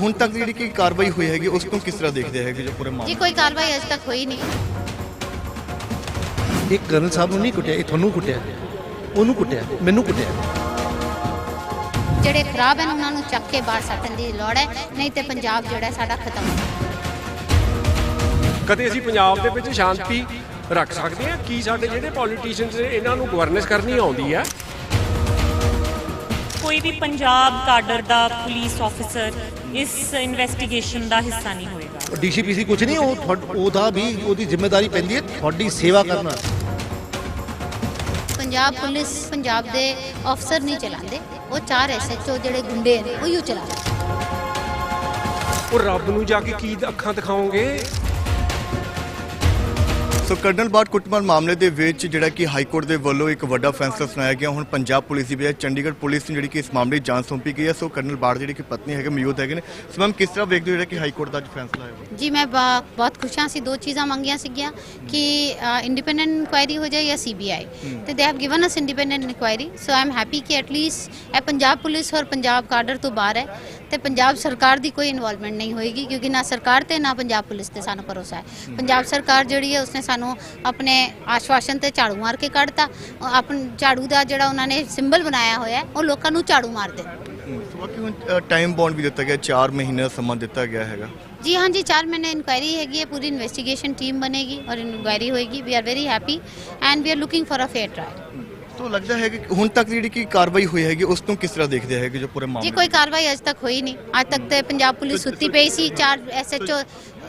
ਹੁਣ ਤੱਕ ਜਿਹੜੀ ਕੀ ਕਾਰਵਾਈ ਹੋਈ ਹੈਗੀ ਉਸ ਨੂੰ ਕਿਸ ਤਰ੍ਹਾਂ ਦੇਖਦੇ ਹੈਗੇ ਜੋ ਪੂਰੇ ਜੀ ਮਾਮਲੇ ਕੋਈ ਕਾਰਵਾਈ ਅਜੇ ਤੱਕ ਹੋਈ ਨਹੀਂ। ਇਹ ਕਰਨਲ ਸਾਹਿਬ ਨੂੰ ਨਹੀਂ ਕੁੱਟਿਆ ਇਹ ਤੁਹਾਨੂੰ ਕੁੱਟਿਆ। ਉਹਨੂੰ ਕੁੱਟਿਆ ਮੈਨੂੰ ਕੁੱਟਿਆ। ਜਿਹੜੇ ਖਰਾਬ ਹਨ ਉਹਨਾਂ ਨੂੰ ਚੱਕ ਕੇ ਬਾਹਰ ਸੱਟਣ ਦੀ ਲੋੜ ਹੈ ਨਹੀਂ ਤੇ ਪੰਜਾਬ ਜਿਹੜਾ ਸਾਡਾ ਖਤਮ ਕਦੇ ਅਸੀਂ ਪੰਜਾਬ ਦੇ ਵਿੱਚ ਸ਼ਾਂਤੀ ਰੱਖ ਸਕਦੇ ਹਾਂ? ਕੀ ਸਾਡੇ ਜਿਹੜੇ ਪੋਲੀਟੀਸ਼ੀਅਨਸ ਨੇ ਇਹਨਾਂ ਨੂੰ ਗਵਰਨੈਂਸ ਕਰਨੀ ਆਉਂਦੀ ਹੈ? ਕੋਈ ਵੀ ਪੰਜਾਬ ਕਾਡਰ ਦਾ ਪੁਲਿਸ ਆਫੀਸਰ ਇਸ ਇਨਵੈਸਟੀਗੇਸ਼ਨ ਦਾ ਹਿੱਸਾ ਨਹੀਂ ਹੋਏਗਾ। ਡੀਸੀਪੀਸੀ ਕੁਝ ਨਹੀਂ ਉਹ ਉਹਦਾ ਵੀ ਉਹਦੀ ਜ਼ਿੰਮੇਵਾਰੀ ਪੈਂਦੀ ਹੈ ਤੁਹਾਡੀ ਸੇਵਾ ਕਰਨਾ ਪੰਜਾਬ ਪੁਲਿਸ ਪੰਜਾਬ ਦੇ ਅਫਸਰ ਨਹੀਂ ਚਲਾਉਂਦੇ ਉਹ ਚਾਰ ਐਸਐਚਓ ਜਿਹੜੇ ਗੁੰਡੇ ਨੇ ਉਹ ਹੀ ਚਲਾਉਂਦੇ। ਉਹ ਰੱਬ ਨੂੰ ਜਾ ਕੇ ਕੀ ਅੱਖਾਂ ਦਿਖਾਓਗੇ? ਸੋ ਕਰਨਲ ਬਾਟ ਕੁੱਟਮਾਰ ਮਾਮਲੇ ਦੇ ਵਿੱਚ ਜਿਹੜਾ ਕਿ ਹਾਈ ਕੋਰਟ ਦੇ ਵੱਲੋਂ ਇੱਕ ਵੱਡਾ ਫੈਸਲਾ ਸੁਣਾਇਆ ਗਿਆ। ਹੁਣ ਪੰਜਾਬ ਪੁਲਿਸ ਦੀ ਬਜਾਏ ਚੰਡੀਗੜ੍ਹ ਪੁਲਿਸ ਨੂੰ ਜਿਹੜੀ ਕਿ ਇਸ ਮਾਮਲੇ ਦੀ ਜਾਂਚ ਸੌਂਪੀ ਗਈ ਹੈ। ਸੋ ਕਰਨਲ ਬਾਟ ਜਿਹੜੀ ਕਿ ਪਤਨੀ ਹੈਗੇ ਮੌਜੂਦ ਹੈਗੇ ਨੇ। ਸੋ ਮੈਮ, ਕਿਸ ਤਰ੍ਹਾਂ ਵੇਖਦੇ ਹੋ ਜਿਹੜਾ ਕਿ ਹਾਈ ਕੋਰਟ ਦਾ ਅੱਜ ਫੈਸਲਾ ਆਇਆ ਜੀ ਮੈਂ ਬਹੁਤ ਖੁਸ਼ ਹਾਂ ਸੀ ਦੋ ਚੀਜ਼ਾਂ ਮੰਗੀਆਂ ਸੀਗੀਆਂ ਕਿ ਇੰਡੀਪੈਂਡੈਂਟ ਇਨਕੁਆਇਰੀ ਹੋ ਜਾਏ ਜਾਂ ਸੀਬੀਆਈ ਤੇ they have given us independent inquiry so I am happy ਕਿ ਐਟਲੀਸਟ ਇਹ ਪੰਜਾਬ ਪੁਲਿਸ ਔਰ ਪੰਜਾਬ ਕਾਡਰ ਤੋਂ ਬਾਹਰ ਹੈ ਤੇ ਪੰਜਾਬ ਸਰਕਾਰ ਦੀ ਕੋਈ ਇਨਵੋਲਵਮੈਂਟ ਨਹੀਂ ਹੋਏਗੀ ਕਿਉਂਕਿ ਨਾ ਸਰਕਾਰ ਤੇ ਨਾ ਪੰਜਾਬ ਪੁਲਿਸ ਤੇ ਸਾਨੂੰ ਭਰੋਸਾ ਹੈ ਪੰਜਾਬ ਸਰਕਾਰ ਜਿਹੜੀ ਹੈ ਉਸਨੇ ਸਾਨੂੰ ਆਪਣੇ ਆਸ਼ਵਾਸਨ ਤੇ ਝਾੜੂ ਮਾਰ ਕੇ ਕੱਢਤਾ ਆਪਣ ਝਾੜੂ ਦਾ ਜਿਹੜਾ ਉਹਨਾਂ ਨੇ ਸਿੰਬਲ ਬਣਾਇਆ ਹੋਇਆ ਉਹ ਲੋਕਾਂ ਨੂੰ ਝਾੜੂ ਮਾਰਦੇ ਸੋ ਹੁਣ ਟਾਈਮ ਬੌਂਡ ਵੀ ਦਿੱਤਾ ਗਿਆ 4 ਮਹੀਨੇ ਦਾ ਸਮਾਂ ਦਿੱਤਾ ਗਿਆ ਹੈਗਾ ਜੀ ਹਾਂ ਜੀ 4 ਮਹੀਨੇ ਇਨਕੁਆਇਰੀ ਹੈਗੀ ਹੈ ਪੂਰੀ ਇਨਵੈਸਟੀਗੇਸ਼ਨ ਟੀਮ ਬਣੇਗੀ ਔਰ ਇਨਕੁਆਇਰੀ ਹੋਏਗੀ। We are very happy and we are looking for a fair trial so ਲੱਗਦਾ ਹੈ ਕਿ ਹੁਣ ਤੱਕ ਜਿਹੜੀ ਕੀ ਕਾਰਵਾਈ ਹੋਈ ਹੈਗੀ ਉਸ ਨੂੰ ਕਿਸ ਤਰ੍ਹਾਂ ਦੇਖਦੇ ਹੈਗੇ ਜੋ ਪੂਰੇ ਜੀ ਮਾਮਲੇ ਕੋਈ ਕਾਰਵਾਈ ਅਜੇ ਤੱਕ ਹੋਈ ਨਹੀਂ। ਅੱਜ ਤੱਕ ਤੇ ਪੰਜਾਬ ਪੁਲਿਸ ਸੁੱਤੀ ਪਈ ਸੀ ਚਾਰ ਐਸਐਚਓ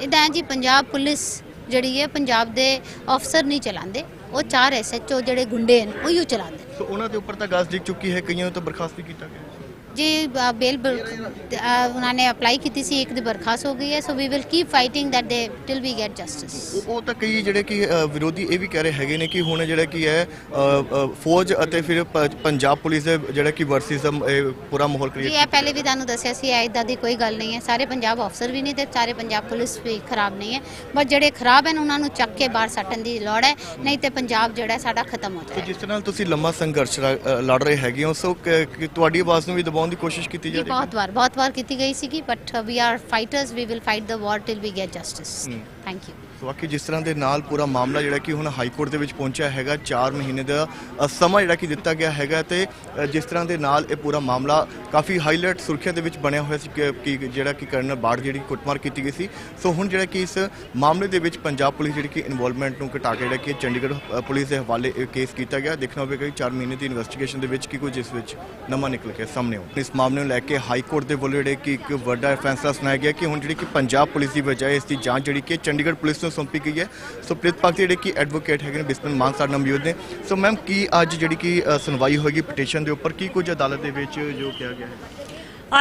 ਇਦਾਂ ਜੀ ਪੰਜਾਬ ਪੁਲਿਸ ਜਿਹੜੀ ਹੈ ਪੰਜਾਬ ਦੇ ਅਫਸਰ ਨਹੀਂ ਚਲਾਉਂਦੇ। ਉਹ ਚਾਰ ਐਸਐਚਓ ਜਿਹੜੇ ਗੁੰਡੇ ਨੇ ਉਹ ਹੀ ਚਲਾਉਂਦੇ ਸੋ ਉਹਨਾਂ ਦੇ ਉੱਪਰ ਤਾਂ ਗਾਸ ਡਿੱਗ ਚੁੱਕੀ ਹੈ ਕਈਆਂ ਨੂੰ ਤਾਂ ਬਰਖਾਸਤ ਵੀ ਕੀਤਾ ਗਿਆ। ਜੀ ਬੇਲ ਉਹਨਾਂ ਨੇ ਅਪਲਾਈ ਕੀਤੀ ਸੀ ਇੱਕ ਦੀ ਬਰਖਾਸਤ ਹੋ ਗਈ ਹੈ so we will keep fighting that day till we get justice ਉਹ ਤਾਂ ਕਈ ਜਿਹੜੇ ਕਿ ਵਿਰੋਧੀ ਇਹ ਵੀ ਕਹਿ ਰਹੇ ਹੈਗੇ ਨੇ ਕਿ ਹੁਣ ਜਿਹੜਾ ਕੀ ਹੈ ਫੌਜ ਅਤੇ ਫਿਰ ਪੰਜਾਬ ਪੁਲਿਸ ਦੇ ਜਿਹੜਾ ਕਿ ਵਰਸਿਜ਼ਮ ਪੂਰਾ ਮਾਹੌਲ ਜੀ ਕ੍ਰੀਏਟ ਇਹ ਪਹਿਲੇ ਵੀ ਤੁਹਾਨੂੰ ਦੱਸਿਆ ਸੀ ਇਦਾਂ ਦੀ ਕੋਈ ਗੱਲ ਨਹੀਂ ਹੈ। ਸਾਰੇ ਪੰਜਾਬ ਅਫਸਰ ਵੀ ਨਹੀਂ ਤੇ ਸਾਰੇ ਪੰਜਾਬ ਪੁਲਿਸ ਵੀ ਖਰਾਬ ਨਹੀਂ ਹੈ। ਬਟ ਜਿਹੜੇ ਖਰਾਬ ਹਨ ਉਹਨਾਂ ਨੂੰ ਚੱਕ ਕੇ ਬਾਹਰ ਸੱਟਣ ਦੀ ਲੋੜ ਹੈ ਨਹੀਂ ਤੇ ਪੰਜਾਬ ਜਿਹੜਾ ਸਾਡਾ ਖਤਮ ਹੋ ਜਾਏਗਾ। ਜਿਸ ਤਰ੍ਹਾਂ ਤੁਸੀਂ ਲੰਮਾ ਸੰਘਰਸ਼ ਲੜ ਰਹੇ ਹੈਗੇ ਹੋ ਸੋ ਤੁਹਾਡੀ ਆਵਾਜ਼ ਨੂੰ ਵੀ ਦਬਾਉਣ ਦੀ ਕੋਸ਼ਿਸ਼ ਕੀਤੀ ਜਾ ਰਹੀ ਹੈ? ਬਹੁਤ ਵਾਰ ਬਹੁਤ ਵਾਰ ਕੀਤੀ ਗਈ ਸੀਗੀ but we are fighters we will fight the war till we get justice. Thank you so ਬਾਕੀ ਜਿਸ ਤਰ੍ਹਾਂ ਦੇ ਨਾਲ ਪੂਰਾ ਮਾਮਲਾ ਜਿਹੜਾ ਕਿ ਹੁਣ ਹਾਈ ਕੋਰਟ ਦੇ ਵਿੱਚ ਪਹੁੰਚਿਆ ਹੈਗਾ 4 ਮਹੀਨੇ ਦਾ ਸਮਾਂ ਜਿਹੜਾ ਕਿ ਦਿੱਤਾ ਗਿਆ ਹੈਗਾ ਤੇ ਜਿਸ ਤਰ੍ਹਾਂ ਦੇ ਨਾਲ ਇਹ ਪੂਰਾ ਮਾਮਲਾ ਕਾਫੀ ਹਾਈਲਾਈਟ ਸੁਰਖੀਆਂ ਦੇ ਵਿੱਚ ਬਣਿਆ ਹੋਇਆ ਸੀ ਕਿ ਕਿ ਜਿਹੜਾ ਕਿ ਕਰਨਲ ਬਾੜ ਜਿਹੜੀ ਕੁੱਟਮਾਰ ਕੀਤੀ ਗਈ ਸੀ। ਸੋ ਹੁਣ ਜਿਹੜਾ ਕਿ ਇਸ ਮਾਮਲੇ ਦੇ ਵਿੱਚ ਪੰਜਾਬ ਪੁਲਿਸ ਜਿਹੜੀ ਕਿ ਇਨਵੋਲਵਮੈਂਟ ਨੂੰ ਘਟਾ ਕੇ ਜਿਹੜਾ ਕਿ ਚੰਡੀਗੜ੍ਹ ਪੁਲਿਸ ਦੇ ਹਵਾਲੇ ਇਹ ਕੇਸ ਕੀਤਾ ਗਿਆ। ਦੇਖਣਾ ਹੋਵੇਗਾ ਕਿ 4 ਮਹੀਨੇ ਦੀ ਇਨਵੈਸਟੀਗੇਸ਼ਨ ਦੇ ਵਿੱਚ ਕੀ ਕੁਝ ਇਸ ਵਿੱਚ ਨਵਾਂ ਨਿਕਲ ਕੇ ਸਾਹਮਣੇ ਆਉਂਦਾ ਇਸ ਮਾਮਲੇ ਨੂੰ ਲੈ ਕੇ ਹਾਈ ਕੋਰਟ ਦੇ ਵੱਲੋਂ ਜਿਹੜੇ ਕਿ ਇੱਕ ਵੱਡਾ ਫੈਸਲਾ ਸੁਣਾਇਆ ਗਿਆ ਕਿ ਹੁਣ ਜਿਹੜੀ ਕਿ ਪੰਜਾਬ ਪੁਲਿਸ ਦੀ ਬਜਾਏ ਇਸ ਦੀ ਜਾਂਚ ਜਿਹੜੀ ਕਿ ਚੰਡੀਗੜ੍ਹ ਪੁਲਿਸ ਨੂੰ ਸੌਂਪੀ ਗਈ ਹੈ। ਸੋ ਪ੍ਰਿਤਪਾਕ ਦੇ ਜਿਹੜੇ ਕਿ ਐਡਵੋਕੇਟ ਹੈਗੇ ਨੇ ਬਿਸਮਨ ਮਾਨ ਸਾਡੇ ਨਾਲ ਮੌਜੂਦ ਨੇ। ਸੋ ਮੈਮ ਕੀ ਅੱਜ ਜਿਹੜੀ ਕਿ ਸੁਣਵਾਈ ਹੋਏਗੀ ਪਟੀਸ਼ਨ ਦੇ ਉੱਪਰ? ਕੀ ਕੁਝ ਅਦਾਲਤ ਦੇ ਵਿੱਚ ਜੋ ਕਿਹਾ ਗਿਆ ਹੈ?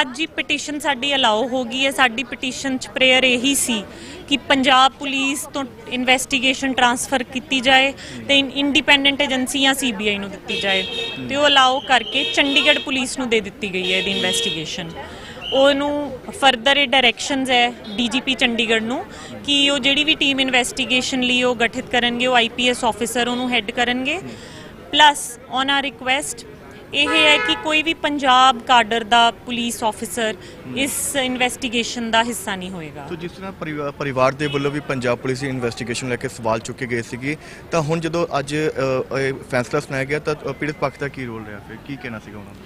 ਅੱਜ ਹੀ ਪਟੀਸ਼ਨ ਸਾਡੀ ਅਲਾਉ ਹੋ ਗਈ ਹੈ। ਸਾਡੀ ਪਟੀਸ਼ਨ 'ਚ ਪ੍ਰੇਅਰ ਇਹੀ ਸੀ ਕਿ ਪੰਜਾਬ ਪੁਲਿਸ ਤੋਂ ਇਨਵੈਸਟੀਗੇਸ਼ਨ ਟਰਾਂਸਫਰ ਕੀਤੀ ਜਾਏ ਤੇ ਇੰਡੀਪੈਂਡੈਂਟ ਏਜੰਸੀ ਸੀਬੀਆਈ ਨੂੰ ਦਿੱਤੀ ਜਾਏ। ਤੇ ਉਹ ਅਲਾਉ ਕਰਕੇ ਚੰਡੀਗੜ੍ਹ ਪੁਲਿਸ ਨੂੰ ਦੇ ਦਿੱਤੀ ਗਈ ਹੈ ਇਹਦੀ ਇਨਵੈਸਟੀਗੇਸ਼ਨ ਉਹਨੂੰ ਫਰਦਰ ਇਹ ਡਾਇਰੈਕਸ਼ਨਸ ਹੈ ਡੀਜੀਪੀ ਚੰਡੀਗੜ੍ਹ ਨੂੰ ਕਿ ਉਹ ਜਿਹੜੀ ਵੀ ਟੀਮ ਇਨਵੈਸਟੀਗੇਸ਼ਨ ਲਈ ਉਹ ਗਠਿਤ ਕਰਨਗੇ ਉਹ ਆਈਪੀਐਸ ਆਫੀਸਰ ਉਹਨੂੰ ਹੈੱਡ ਕਰਨਗੇ। ਪਲੱਸ ਔਨ ਆ ਰਿਕੁਐਸਟ ਇਹ ਹੈ ਕਿ ਕੋਈ ਵੀ ਪੰਜਾਬ ਕਾਡਰ ਦਾ ਪੁਲਿਸ ਆਫੀਸਰ ਇਸ ਇਨਵੈਸਟੀਗੇਸ਼ਨ ਦਾ ਹਿੱਸਾ ਨਹੀਂ ਹੋਏਗਾ। ਸੋ ਜਿਸ ਤਰ੍ਹਾਂ ਪਰਿਵਾ- ਪਰਿਵਾਰ ਦੇ ਵੱਲੋਂ ਵੀ ਪੰਜਾਬ ਪੁਲਿਸ ਦੀ ਇਨਵੈਸਟੀਗੇਸ਼ਨ ਲੈ ਕੇ ਸਵਾਲ ਚੁੱਕੇ ਗਏ ਸੀਗੇ ਤਾਂ ਹੁਣ ਜਦੋਂ ਅੱਜ ਇਹ ਫੈਸਲਾ ਸੁਣਾਇਆ ਗਿਆ ਤਾਂ ਪੀੜਤ ਪੱਖ ਦਾ ਕੀ ਰੋਲ ਰਿਹਾ? ਫਿਰ ਕੀ ਕਹਿਣਾ ਸੀਗਾ ਉਹਨਾਂ ਦਾ?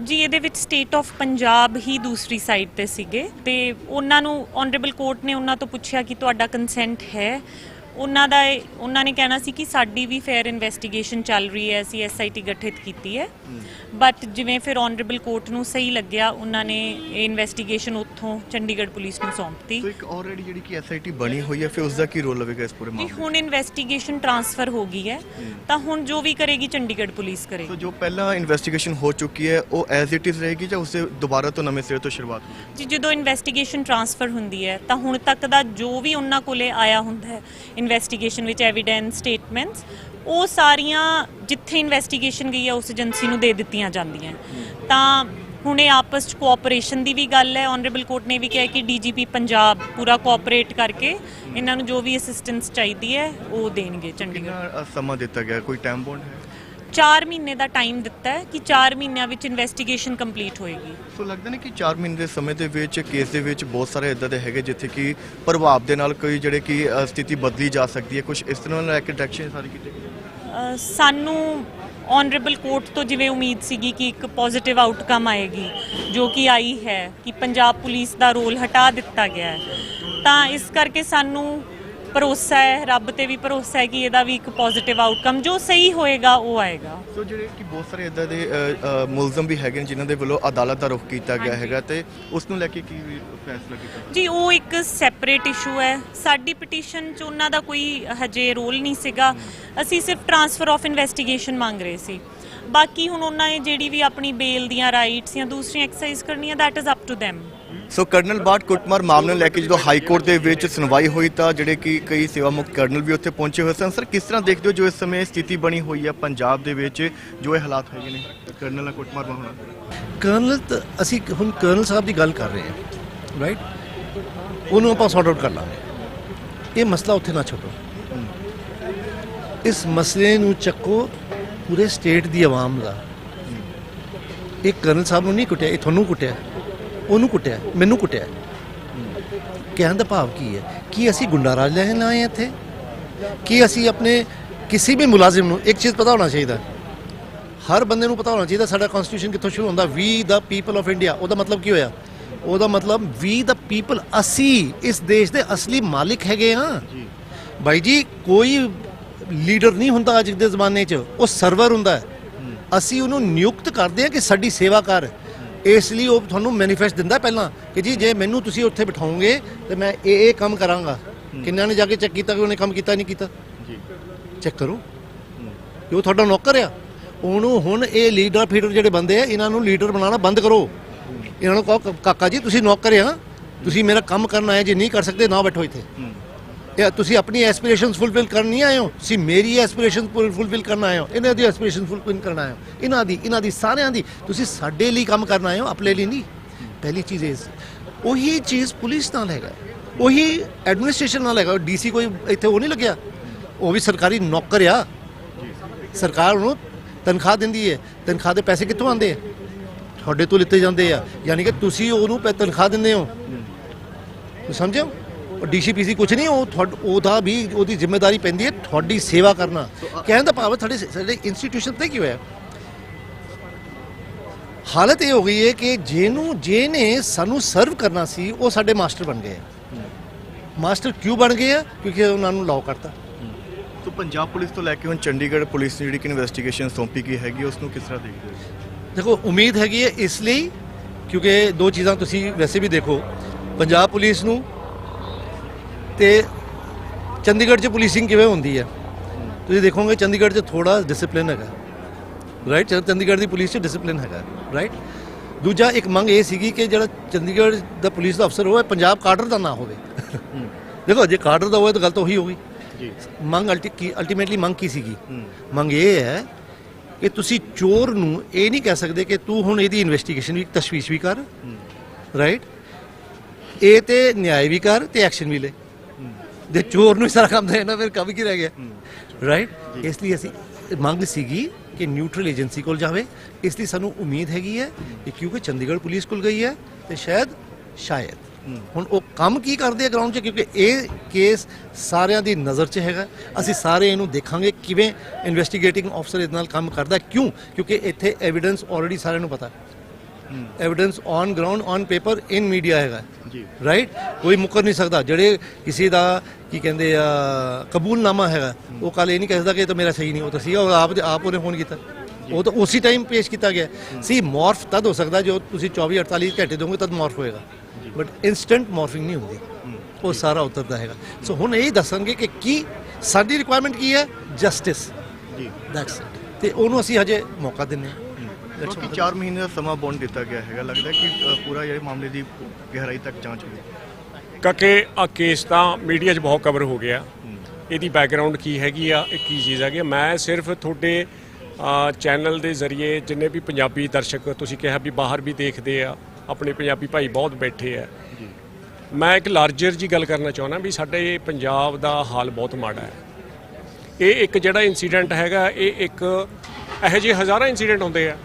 ਜੀ, ਇਹਦੇ ਵਿੱਚ ਸਟੇਟ ਆਫ ਪੰਜਾਬ ਹੀ ਦੂਸਰੀ ਸਾਈਡ ਤੇ ਸੀਗੇ ਤੇ ਉਹਨਾਂ ਨੂੰ ਆਨਰੇਬਲ ਕੋਰਟ ਨੇ ਉਹਨਾਂ ਤੋਂ ਪੁੱਛਿਆ ਕਿ ਤੁਹਾਡਾ ਕੰਸੈਂਟ ਹੈ। ਉਹਨਾਂ ਦਾ ਉਹਨਾਂ ਨੇ ਕਹਿਣਾ ਸੀ ਕਿ ਸਾਡੀ ਵੀ ਫੇਅਰ ਇਨਵੈਸਟੀਗੇਸ਼ਨ ਚੱਲ ਰਹੀ ਹੈ ਅਸੀਂ ਐਸਆਈਟੀ ਗਠਿਤ ਕੀਤੀ ਹੈ। ਬਟ ਜਿਵੇਂ ਫਿਰ ਆਨਰੇਬਲ ਕੋਰਟ ਨੂੰ ਸਹੀ ਲੱਗਿਆ ਉਹਨਾਂ ਨੇ ਇਹ ਇਨਵੈਸਟੀਗੇਸ਼ਨ ਉੱਥੋਂ ਚੰਡੀਗੜ੍ਹ ਪੁਲਿਸ ਨੂੰ ਸੌਂਪਤੀ। ਸੋ ਇੱਕ ਆਲਰੇਡੀ ਜਿਹੜੀ ਕਿ ਐਸਆਈਟੀ ਬਣੀ ਹੋਈ ਹੈ ਫਿਰ ਉਸ ਦਾ ਕੀ ਰੋਲ ਲਵੇਗਾ ਇਸ ਪੂਰੇ ਮਾਮਲੇ ਹੁਣ ਇਨਵੈਸਟੀਗੇਸ਼ਨ ਟਰਾਂਸਫਰ ਹੋ ਗਈ ਹੈ ਤਾਂ ਹੁਣ ਜੋ ਵੀ ਕਰੇਗੀ ਚੰਡੀਗੜ੍ਹ ਪੁਲਿਸ ਸੋ ਕਰੇਗੀ ਜੋ ਪਹਿਲਾਂ ਇਨਵੈਸਟੀਗੇਸ਼ਨ ਹੋ ਚੁੱਕੀ ਹੈ ਉਹ ਐਜ਼ ਇਟ ਇਜ਼ ਰਹੇਗੀ ਜਾਂ ਉਸੇ ਦੁਬਾਰਾ ਤੋਂ ਨਵੇਂ ਸਿਰੇ ਤੋਂ ਸ਼ੁਰੂਆਤ ਹੋਵੇਗੀ ਜੀ ਜਦੋਂ ਇਨਵੈਸਟੀਗੇਸ਼ਨ ਟਰਾਂਸਫਰ ਹੁੰਦੀ ਹੈ ਤਾਂ ਹੁਣ ਤੱਕ ਦਾ ਜੋ ਵੀ ਉਹਨਾਂ ਕੋਲੇ ਆਇਆ ਹੁੰਦਾ ਹੈ ਇਨਵੈਸਟੀਗੇਸ਼ਨ ਵਿੱਚ ਐਵੀਡੈਂਸ ਸਟੇਟਮੈਂਟਸ ਉਹ ਸਾਰੀਆਂ ਜਿੱਥੇ ਇਨਵੈਸਟੀਗੇਸ਼ਨ ਗਈ ਹੈ, ਉਸ ਏਜੰਸੀ ਨੂੰ ਦੇ ਦਿੱਤੀਆਂ ਜਾਂਦੀਆਂ। ਤਾਂ ਹੁਣੇ ਆਪਸ ਚ ਕੋਆਪਰੇਸ਼ਨ ਦੀ ਵੀ ਗੱਲ ਹੈ। ਆਨਰੇਬਲ ਕੋਰਟ ਨੇ ਵੀ ਕਿਹਾ ਕਿ ਡੀਜੀਪੀ ਪੰਜਾਬ ਪੂਰਾ ਕੋਆਪਰੇਟ ਕਰਕੇ ਇਹਨਾਂ ਨੂੰ ਜੋ ਵੀ ਅਸਿਸਟੈਂਸ ਚਾਹੀਦੀ ਹੈ, ਉਹ ਦੇਣਗੇ ਚੰਡੀਗੜ੍ਹ। ਸਮਾਂ ਦਿੱਤਾ ਗਿਆ? ਕੋਈ ਟਾਈਮ ਬੌਂਡ ਹੈ? 4 ਮਹੀਨੇ ਦਾ ਟਾਈਮ ਦਿੱਤਾ ਹੈ ਕਿ 4 ਮਹੀਨਿਆਂ ਵਿੱਚ ਇਨਵੈਸਟੀਗੇਸ਼ਨ ਕੰਪਲੀਟ ਹੋਏਗੀ। ਸੋ ਲੱਗਦਾ ਨਹੀਂ ਕਿ 4 ਮਹੀਨੇ ਦੇ ਸਮੇਂ ਦੇ ਵਿੱਚ ਕੇਸ ਦੇ ਵਿੱਚ ਬਹੁਤ ਸਾਰੇ ਇਦਾਂ ਦੇ ਹੈਗੇ ਜਿੱਥੇ ਕਿ ਪ੍ਰਭਾਵ ਦੇ ਨਾਲ ਕੋਈ ਜਿਹੜੇ ਕਿ ਅ, ਸਥਿਤੀ ਬਦਲੀ ਜਾ ਸਕਦੀ ਹੈ। ਕੁਝ ਇਸ ਤਰ੍ਹਾਂ ਨਾਲ ਲੈ ਕੇ ਡਾਇਰੈਕਸ਼ਨ ਸਾਰੀ ਕੀਤੀ ਗਈ ਹੈ? ਅ, ਸਾਨੂੰ ਆਨਰੇਬਲ ਕੋਰਟ ਤੋਂ ਜਿਵੇਂ ਉਮੀਦ ਸੀਗੀ ਕਿ ਇੱਕ ਪੋਜ਼ਿਟਿਵ ਆਊਟਕਮ ਆਏਗੀ ਜੋ ਕਿ ਆਈ ਹੈ ਕਿ ਪੰਜਾਬ ਪੁਲਿਸ ਦਾ ਰੋਲ ਹਟਾ ਦਿੱਤਾ ਗਿਆ ਹੈ। ਤਾਂ ਇਸ ਕਰਕੇ ਸਾਨੂੰ ਭਰੋਸਾ ਹੈ ਰੱਬ ਤੇ ਵੀ ਭਰੋਸਾ ਹੈ ਕਿ ਇਹਦਾ ਵੀ ਇੱਕ ਪੋਜ਼ਿਟਿਵ ਆਊਟਕਮ ਜੋ ਸਹੀ ਹੋਏਗਾ ਉਹ ਆਏਗਾ। ਸੋ ਜਿਹੜੇ ਕਿ ਬਹੁਤ ਸਾਰੇ ਇਦਾਂ ਦੇ ਮੁਲਜ਼ਮ ਵੀ ਹੈਗੇ ਨੇ ਜਿਨ੍ਹਾਂ ਦੇ ਵੱਲੋਂ ਅਦਾਲਤ ਦਾ ਰੁਖ ਕੀਤਾ ਗਿਆ। ਹੈਗਾ ਤੇ ਉਸ ਨੂੰ ਲੈ ਕੇ ਕੀ ਫੈਸਲਾ ਕੀਤਾ ਜੀ ਉਹ ਇੱਕ ਸੈਪਰੇਟ ਇਸ਼ੂ ਹੈ। ਸਾਡੀ ਪਟੀਸ਼ਨ 'ਚ ਉਹਨਾਂ ਦਾ ਕੋਈ ਹਜੇ ਰੋਲ ਨਹੀਂ ਸੀਗਾ। ਅਸੀਂ ਸਿਰਫ ਟਰਾਂਸਫਰ ਆਫ ਇਨਵੈਸਟੀਗੇਸ਼ਨ ਮੰਗ ਰਹੇ ਸੀ। ਬਾਕੀ ਹੁਣ ਉਹਨਾਂ ਨੇ ਜਿਹੜੀ ਵੀ ਆਪਣੀ ਬੇਲ ਦੀਆਂ ਰਾਈਟਸ ਜਾਂ ਦੂਸਰੀਆਂ ਐਕਸਰਸਾਈਜ਼ ਕਰਨੀਆਂ that is up to them so colonel Bath ਕੁੱਟਮਾਰ ਮਾਮਲੇ ਨੂੰ ਲੈ ਕੇ ਜਦੋਂ ਹਾਈ ਕੋਰਟ ਦੇ ਵਿੱਚ ਸੁਣਵਾਈ ਹੋਈ ਤਾਂ ਜਿਹੜੇ ਕਿ ਕਈ ਸੇਵਾ ਮੁਕਤ ਕਰਨਲ ਵੀ ਉੱਥੇ ਪਹੁੰਚੇ ਹੋਏ ਸਨ। ਸਰ ਕਿਸ ਤਰ੍ਹਾਂ ਦੇਖਦੇ ਹੋ ਜੋ ਇਸ ਸਮੇਂ ਸਥਿਤੀ ਬਣੀ ਹੋਈ ਹੈ ਪੰਜਾਬ ਦੇ ਵਿੱਚ, ਜੋ ਇਹ ਹਾਲਾਤ ਹੈਗੇ ਨੇ? ਕਰਨਲ ਨਾਲ ਕੁੱਟਮਾਰ ਹੋਣਾ। ਕਰਨਲ ਤਾਂ ਅਸੀਂ ਹੁਣ ਕਰਨਲ ਸਾਹਿਬ ਦੀ ਗੱਲ ਕਰ ਰਹੇ ਹਾਂ ਰਾਈਟ ਉਹਨੂੰ ਆਪਾਂ ਸੌਰਟ ਆਊਟ ਕਰ ਲਾਂਗੇ। ਇਹ ਮਸਲਾ ਉੱਥੇ ਨਾ ਛੱਡੋ। ਇਸ ਮਸਲੇ ਨੂੰ ਚੱਕੋ ਪੂਰੇ ਸਟੇਟ ਦੀ ਆਵਾਮ ਦਾ। ਇਹ ਕਰਨਲ ਸਾਹਿਬ ਨੂੰ ਨਹੀਂ ਕੁੱਟਿਆ, ਇਹ ਤੁਹਾਨੂੰ ਕੁੱਟਿਆ। ਉਹਨੂੰ ਕੁੱਟਿਆ ਮੈਨੂੰ ਕੁੱਟਿਆ। ਕਹਿਣ ਦਾ ਭਾਵ ਕੀ ਹੈ? ਕੀ ਅਸੀਂ ਗੁੰਡਾ ਰਾਜ ਲੈਣ ਆਏ ਹਾਂ ਇੱਥੇ? ਕੀ ਅਸੀਂ ਆਪਣੇ ਕਿਸੇ ਵੀ ਮੁਲਾਜ਼ਮ ਨੂੰ ਇੱਕ ਚੀਜ਼ ਪਤਾ ਹੋਣਾ ਚਾਹੀਦਾ? ਹਰ ਬੰਦੇ ਨੂੰ ਪਤਾ ਹੋਣਾ ਚਾਹੀਦਾ ਸਾਡਾ ਕਨਸਟੀਟਿਊਸ਼ਨ ਕਿੱਥੋਂ ਸ਼ੁਰੂ ਹੁੰਦਾ? We the people of India ਉਹਦਾ ਮਤਲਬ ਕੀ ਹੋਇਆ? ਉਹਦਾ ਮਤਲਬ ਵੀ ਦਾ ਪੀਪਲ ਅਸੀਂ ਇਸ ਦੇਸ਼ ਦੇ ਅਸਲੀ ਮਾਲਿਕ ਹੈਗੇ ਹਾਂ। ਜੀ। ਭਾਈ ਜੀ ਕੋਈ ਲੀਡਰ ਨਹੀਂ ਹੁੰਦਾ ਅੱਜ ਦੇ ਜ਼ਮਾਨੇ 'ਚ। ਉਹ ਸਰਵਰ ਹੁੰਦਾ ਅਸੀਂ ਉਹਨੂੰ ਨਿਯੁਕਤ ਕਰਦੇ ਹਾਂ ਕਿ ਸਾਡੀ ਸੇਵਾ ਕਰ। ਇਸ ਲਈ ਉਹ ਤੁਹਾਨੂੰ ਮੈਨੀਫੈਸਟ ਦਿੰਦਾ ਪਹਿਲਾਂ ਕਿ ਜੀ ਜੇ ਮੈਨੂੰ ਤੁਸੀਂ ਉੱਥੇ ਬਿਠਾਓਗੇ ਤੇ ਮੈਂ ਇਹ ਇਹ ਕੰਮ ਕਰਾਂਗਾ। ਕਿੰਨਿਆਂ ਨੇ ਜਾ ਕੇ ਚੈੱਕ ਕੀਤਾ ਕਿ ਉਹਨੇ ਕੰਮ ਕੀਤਾ ਨਹੀਂ ਕੀਤਾ? ਜੀ। ਚੈੱਕ ਕਰੋ। ਕਿ ਉਹ ਤੁਹਾਡਾ ਨੌਕਰ ਆ। ਉਹਨੂੰ ਹੁਣ ਇਹ ਲੀਡਰ ਫੀਡਰ ਜਿਹੜੇ ਬੰਦੇ ਆ ਇਹਨਾਂ ਨੂੰ ਲੀਡਰ ਬਣਾਉਣਾ ਬੰਦ ਕਰੋ। ਇਹਨਾਂ ਨੂੰ ਕਹੋ ਕਾਕਾ ਜੀ ਤੁਸੀਂ ਨੌਕਰ ਆ। ਤੁਸੀਂ ਮੇਰਾ ਕੰਮ ਕਰਨ ਆਏ ਜੇ ਨਹੀਂ ਕਰ ਸਕਦੇ ਨਾ ਬੈਠੋ ਇੱਥੇ। ਇਹ ਤੁਸੀਂ ਆਪਣੀ ਐਸਪੀਰੇਸ਼ਨਸ ਫੁੱਲਫਿਲ ਕਰਨ ਨਹੀਂ ਆਏ ਹੋ। ਤੁਸੀਂ ਮੇਰੀ ਐਸਪੀਰੇਸ਼ਨ ਫੁੱਲਫਿਲ ਕਰਨ ਆਏ ਹੋ। ਇਹਨਾਂ ਦੀ ਐਸਪੀਰੇਸ਼ਨ ਫੁੱਲਫਿਲ ਕਰਨ ਆਏ ਹੋ। ਇਹਨਾਂ ਦੀ ਇਹਨਾਂ ਦੀ ਸਾਰਿਆਂ ਦੀ। ਤੁਸੀਂ ਸਾਡੇ ਲਈ ਕੰਮ ਕਰਨ ਆਏ ਹੋ, ਆਪਣੇ ਲਈ ਨਹੀਂ। ਪਹਿਲੀ ਚੀਜ਼ ਇਹ ਉਹੀ ਚੀਜ਼ ਪੁਲਿਸ ਨਾਲ ਹੈਗਾ। ਉਹੀ ਐਡਮਿਨਿਸਟ੍ਰੇਸ਼ਨ ਨਾਲ ਹੈਗਾ। ਡੀਸੀ ਕੋਈ ਇੱਥੇ ਉਹ ਨਹੀਂ ਲੱਗਿਆ। ਉਹ ਵੀ ਸਰਕਾਰੀ ਨੌਕਰ ਆ। ਸਰਕਾਰ ਉਹਨੂੰ ਤਨਖਾਹ ਦਿੰਦੀ ਹੈ ਤਨਖਾਹ ਦੇ ਪੈਸੇ ਕਿੱਥੋਂ ਆਉਂਦੇ ਆ? ਤੁਹਾਡੇ ਤੋਂ ਲਿੱਤੇ ਜਾਂਦੇ ਆ। ਯਾਨੀ ਕਿ ਤੁਸੀਂ ਉਹਨੂੰ ਪੈ ਤਨਖਾਹ ਦਿੰਦੇ ਹੋ। ਤੁਸੀਂ ਸਮਝਿਓ ਡੀਸੀਪੀਸੀ ਕੁਝ ਨਹੀਂ ਉਹ ਤੁਹਾਡ- ਉਹਦਾ ਵੀ ਉਹਦੀ ਜ਼ਿੰਮੇਵਾਰੀ ਪੈਂਦੀ ਹੈ ਤੁਹਾਡੀ ਸੇਵਾ ਕਰਨਾ। ਕਹਿਣ ਦਾ ਭਾਵ ਹੈ ਸਾਡੇ ਸਾਡੇ ਇੰਸਟੀਟਿਊਸ਼ਨ ਤੇ ਕੀ ਹੋਇਆ? ਹਾਲਤ ਇਹ ਹੋ ਗਈ ਹੈ ਕਿ ਜਿਹਨੂੰ ਜਿਹਨੇ ਸਾਨੂੰ ਸਰਵ ਕਰਨਾ ਸੀ ਉਹ ਸਾਡੇ ਮਾਸਟਰ ਬਣ ਗਏ। ਮਾਸਟਰ ਕਿਉਂ ਬਣ ਗਏ ਆ? ਕਿਉਂਕਿ ਉਹਨਾਂ ਨੂੰ ਲਾਅ ਕਰਤਾ। ਸੋ ਪੰਜਾਬ ਪੁਲਿਸ ਤੋਂ ਲੈ ਕੇ ਹੁਣ ਚੰਡੀਗੜ੍ਹ ਪੁਲਿਸ ਨੇ ਜਿਹੜੀ ਕਿ ਇਨਵੈਸਟੀਗੇਸ਼ਨ ਸੌਂਪੀ ਗਈ ਹੈਗੀ ਉਸ ਨੂੰ ਕਿਸ ਤਰ੍ਹਾਂ ਦੇਖਦੇ ਹੋ? ਦੇਖੋ ਉਮੀਦ ਹੈਗੀ ਹੈ ਇਸ ਲਈ ਕਿਉਂਕਿ ਦੋ ਚੀਜ਼ਾਂ ਤੁਸੀਂ ਵੈਸੇ ਵੀ ਦੇਖੋ। ਪੰਜਾਬ ਪੁਲਿਸ ਨੂੰ ਤੇ ਚੰਡੀਗੜ੍ਹ 'ਚ ਪੁਲਿਸਿੰਗ ਕਿਵੇਂ ਹੁੰਦੀ ਹੈ? ਤੁਸੀਂ ਦੇਖੋਗੇ ਚੰਡੀਗੜ੍ਹ 'ਚ ਥੋੜਾ ਡਿਸਪਲਿਨ ਹੈਗਾ ਰਾਈਟ ਚੰਡੀਗੜ੍ਹ ਦੀ ਪੁਲਿਸ 'ਚ ਡਿਸਪਲਿਨ ਹੈਗਾ ਰਾਈਟ ਦੂਜਾ ਇੱਕ ਮੰਗ ਇਹ ਸੀਗੀ ਕਿ ਜਿਹੜਾ ਚੰਡੀਗੜ੍ਹ ਦਾ ਪੁਲਿਸ ਦਾ ਅਫਸਰ ਹੋਵੇ ਪੰਜਾਬ ਕਾਡਰ ਦਾ ਨਾ ਹੋਵੇ। ਦੇਖੋ ਜੇ ਕਾਡਰ ਦਾ ਹੋਵੇ ਤਾਂ ਗੱਲ ਤਾਂ ਉਹੀ ਹੋਗੀ ਜੀ। ਮੰਗ ਅਲਟੀਮੇਟਲੀ ਮੰਗ ਕੀ ਸੀਗੀ? ਮੰਗ ਇਹ ਹੈ ਕਿ ਤੁਸੀਂ ਚੋਰ ਨੂੰ ਇਹ ਨਹੀਂ ਕਹਿ ਸਕਦੇ ਕਿ ਤੂੰ ਹੁਣ ਇਹਦੀ ਇਨਵੈਸਟੀਗੇਸ਼ਨ ਵੀ ਤਸ਼ਵੀਸ਼ ਵੀ ਕਰ ਰਾਈਟ ਇਹ ਤੇ ਨਿਆਂ ਵੀ ਕਰ ਤੇ ਐਕਸ਼ਨ ਵੀ ਲੈ। ਜੇ ਚੋਰ ਨੂੰ ਸਾਰਾ ਕੰਮ ਦੇਣਾ ਫਿਰ ਕੰਮ ਕੀ ਰਹਿ ਗਿਆ। ਰਾਈਟ ਇਸ ਲਈ ਅਸੀਂ ਮੰਗ ਸੀਗੀ ਕਿ ਨਿਊਟਰਲ ਏਜੰਸੀ ਕੋਲ ਜਾਵੇ। ਇਸ ਲਈ ਸਾਨੂੰ ਉਮੀਦ ਹੈਗੀ ਹੈ ਕਿ ਕਿਉਂਕਿ ਚੰਡੀਗੜ੍ਹ ਪੁਲਿਸ ਕੋਲ ਗਈ ਹੈ ਤੇ ਸ਼ਾਇਦ ਸ਼ਾਇਦ। ਹੁਣ ਉਹ ਕੰਮ ਕੀ ਕਰਦੇ ਆ ਗਰਾਊਂਡ 'ਚ? ਕਿਉਂਕਿ ਇਹ ਕੇਸ ਸਾਰਿਆਂ ਦੀ ਨਜ਼ਰ 'ਚ ਹੈਗਾ। ਅਸੀਂ ਸਾਰੇ ਇਹਨੂੰ ਦੇਖਾਂਗੇ ਕਿਵੇਂ ਇਨਵੈਸਟੀਗੇਟਿੰਗ ਅਫਸਰ ਇਹਦੇ ਨਾਲ ਕੰਮ ਕਰਦਾ ਕਿਉਂ? ਕਿਉਂਕਿ ਇੱਥੇ ਐਵੀਡੈਂਸ ਆਲਰੇਡੀ ਸਾਰਿਆਂ ਨੂੰ ਪਤਾ। Evidence on ground on paper in media ਹੈਗਾ। ਜੀ। ਰਾਈਟ ਕੋਈ ਮੁਕਰ ਨਹੀਂ ਸਕਦਾ। ਜਿਹੜੇ ਕਿਸੇ ਦਾ ਕੀ ਕਹਿੰਦੇ ਆ ਕਬੂਲਨਾਮਾ ਹੈਗਾ ਉਹ ਕੱਲ ਇਹ ਨਹੀਂ ਕਹਿ ਸਕਦਾ ਕਿ ਇਹ ਤਾਂ ਮੇਰਾ ਸਹੀ ਨਹੀਂ ਉਹ ਤਾਂ ਸੀ ਉਹ ਆਪ ਆਪ ਉਹਨੇ ਫੋਨ ਕੀਤਾ। ਉਹ ਤਾਂ ਉਸੇ ਟਾਈਮ ਪੇਸ਼ ਕੀਤਾ ਗਿਆ। ਸੀ ਮੌਰਫ ਤਦ ਹੋ ਸਕਦਾ ਜੋ ਤੁਸੀਂ 24 48 ਘੰਟੇ ਦੋਗੇ ਤਦ ਮੌਰਫ ਹੋਏਗਾ। ਬਟ ਇਨਸਟੈਂਟ ਮੌਰਫਿੰਗ ਨਹੀਂ ਹੁੰਦੀ। ਉਹ ਸਾਰਾ ਉਤਰਦਾ ਹੈਗਾ। ਸੋ ਹੁਣ ਇਹ ਦੱਸਾਂਗੇ ਕਿ ਕੀ ਸਾਡੀ ਰਿਕੁਆਇਰਮੈਂਟ ਕੀ ਹੈ? ਜਸਟਿਸ ਜੀ। ਦੈਟਸ ਤੇ ਉਹਨੂੰ ਅਸੀਂ ਹਜੇ ਮੌਕਾ ਦਿੰਨੇ That's ਕਿਉਂਕਿ all. 4 ਮਹੀਨੇ ਦਾ ਸਮਾਂ ਬੌਂਡ ਦਿੱਤਾ ਗਿਆ ਹੈਗਾ ਲੱਗਦਾ ਕਿ ਅ, ਪੂਰਾ ਇਹ ਮਾਮਲੇ ਦੀ ਗਹਿਰਾਈ ਤੱਕ ਜਾਂਚ ਹੋਈ। ਕਿਉਂਕਿ ਆ ਕੇਸ ਤਾਂ ਮੀਡੀਆ 'ਚ ਬਹੁਤ ਕਵਰ ਹੋ ਗਿਆ। ਇਹਦੀ ਬੈਕਗ੍ਰਾਉਂਡ ਕੀ ਹੈਗੀ ਆ ਇਹ ਕੀ ਚੀਜ਼ ਹੈਗੀ ਆ। ਮੈਂ ਸਿਰਫ ਤੁਹਾਡੇ ਚੈਨਲ ਦੇ ਜ਼ਰੀਏ ਜਿੰਨੇ ਵੀ ਪੰਜਾਬੀ ਦਰਸ਼ਕ ਤੁਸੀਂ ਕਿਹਾ ਵੀ ਬਾਹਰ ਵੀ ਦੇਖਦੇ ਆ ਆਪਣੇ ਪੰਜਾਬੀ ਭਾਈ ਬਹੁਤ ਬੈਠੇ ਆ। ਮੈਂ ਇੱਕ ਲਾਰਜਰ ਜੀ ਗੱਲ ਕਰਨਾ ਚਾਹੁੰਦਾ ਵੀ ਸਾਡੇ ਪੰਜਾਬ ਦਾ ਹਾਲ ਬਹੁਤ ਮਾੜਾ ਹੈ। ਇਹ ਇੱਕ ਜਿਹੜਾ ਇਨਸੀਡੈਂਟ ਹੈਗਾ ਇਹ ਇੱਕ ਇਹੋ ਜਿਹੇ ਹਜ਼ਾਰਾਂ ਇਨਸੀਡੈਂਟ ਹੁੰਦੇ ਆ।